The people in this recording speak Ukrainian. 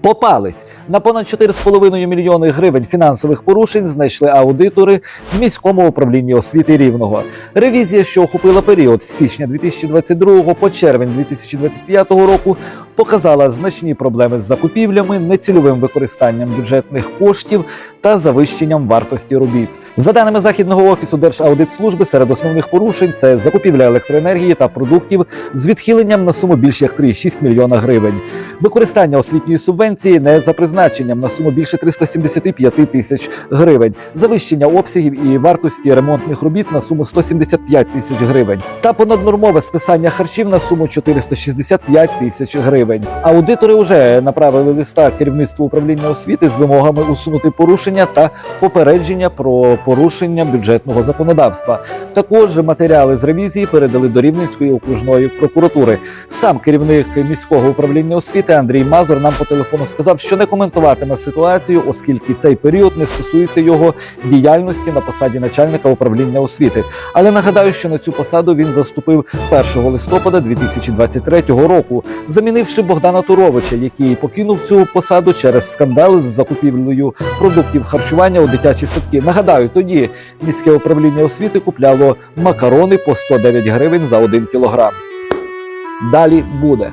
Попались на понад 4,5 мільйони гривень фінансових порушень знайшли аудитори в міському управлінні освіти рівного. Ревізія, що охопила період з січня 2022 по червень 2025 року, показала значні проблеми з закупівлями, нецільовим використанням бюджетних коштів та завищенням вартості робіт. За даними західного офісу Держаудитслужби, серед основних порушень це закупівля електроенергії та продуктів з відхиленням на суму більш як 3,6 мільйона гривень, використання освітньої субвенції не за призначенням на суму більше 375 тисяч гривень, завищення обсягів і вартості ремонтних робіт на суму 175 тисяч гривень, та понаднормове списання харчів на суму 465 тисяч гривень. Аудитори вже направили листа керівництву управління освіти з вимогами усунути порушення та попередження про порушення бюджетного законодавства. Також матеріали з ревізії передали до Рівненської окружної прокуратури. Сам керівник міського управління освіти Андрій Мазур нам по телефону сказав, що не коментуватиме ситуацію, оскільки цей період не стосується його діяльності на посаді начальника управління освіти. Але нагадаю, що на цю посаду він заступив 1 листопада 2023 року, замінивши Богдана Туровича, який покинув цю посаду через скандали з закупівлею продуктів харчування у дитячі садки. Нагадаю, тоді міське управління освіти купляло макарони по 109 гривень за 1 кілограм. Далі буде.